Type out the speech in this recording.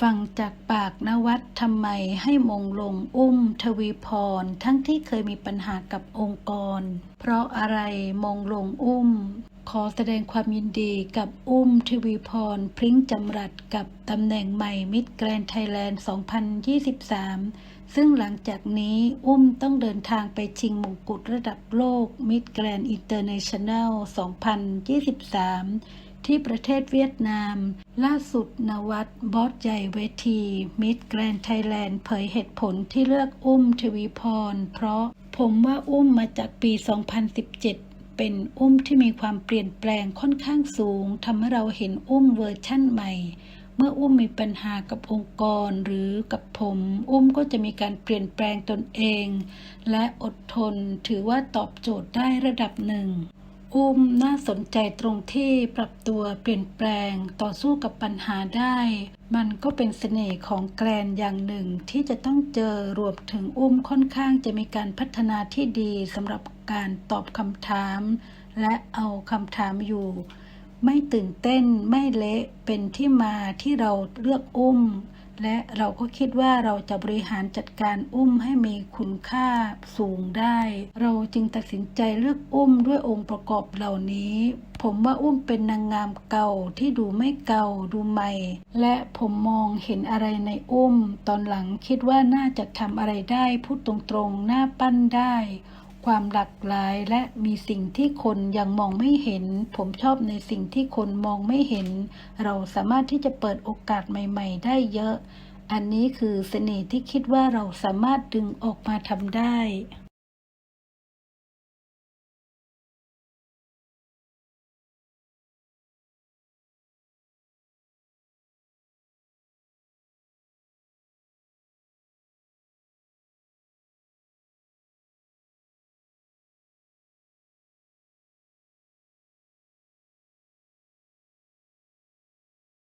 ฟังจากปากนวัดทำไมให้มงลงอุ้ม ทวีพร ทั้งที่เคยมีปัญหากับองค์กร เพราะอะไรมงลงอุ้ม ขอแสดงความยินดีกับอุ้มทวีพร พริ้งจำรัดกับตำแหน่งใหม่มิดแกรนไทยแลนด์ 2023 ซึ่งหลังจากนี้อุ้มต้องเดินทางไปชิงมงกุฎระดับโลกมิดแกรนอินเตอร์เนชั่นแนล 2023 ที่ประเทศเวียดนาม ล่าสุดนวัดบอสใหญ่เวทีมิดแกรนไทยแลนด์เผยเหตุผลที่เลือกอุ้มทวีพร เพราะผมว่าอุ้มมาจากปี 2017เป็นอุ้มที่มีความเปลี่ยนแปลงค่อนข้างสูงทำให้เราเห็นอุ้มเวอร์ชั่นใหม่ เมื่ออุ้มมีปัญหากับองค์กรหรือกับผม อุ้มก็จะมีการเปลี่ยนแปลงตนเอง และอดทนถือว่าตอบโจทย์ได้ระดับหนึ่ง อุ้มน่าสนใจตรงที่ปรับตัวเปลี่ยนแปลงต่อสู้กับปัญหาได้ มันก็เป็นเสน่ห์ของแกรนอย่างหนึ่งที่จะต้องเจอรวมถึงอุ้มค่อนข้างจะมีการพัฒนาที่ดีสำหรับการตอบคำถาม และเอาคำถามอยู่ ไม่ตื่นเต้นไม่เละเป็นที่มาที่เราเลือกอุ้ม และเราก็คิดว่าเราจะบริหารจัดการอุ้มให้มีคุณค่าสูงได้ เราจึงตัดสินใจเลือกอุ้มด้วยองค์ประกอบเหล่านี้ ผมว่าอุ้มเป็นนางงามเก่าที่ดูไม่เก่าดูใหม่ และผมมองเห็นอะไรในอุ้ม ตอนหลังคิดว่าน่าจะทำอะไรได้พูดตรงๆหน้าปั้นได้ ความหลากหลายและมีสิ่งที่คนยังมองไม่เห็น ผมชอบในสิ่งที่คนมองไม่เห็น เราสามารถที่จะเปิดโอกาสใหม่ ๆ ได้เยอะ อันนี้คือเสน่ห์ที่คิดว่าเราสามารถดึงออกมาทำได้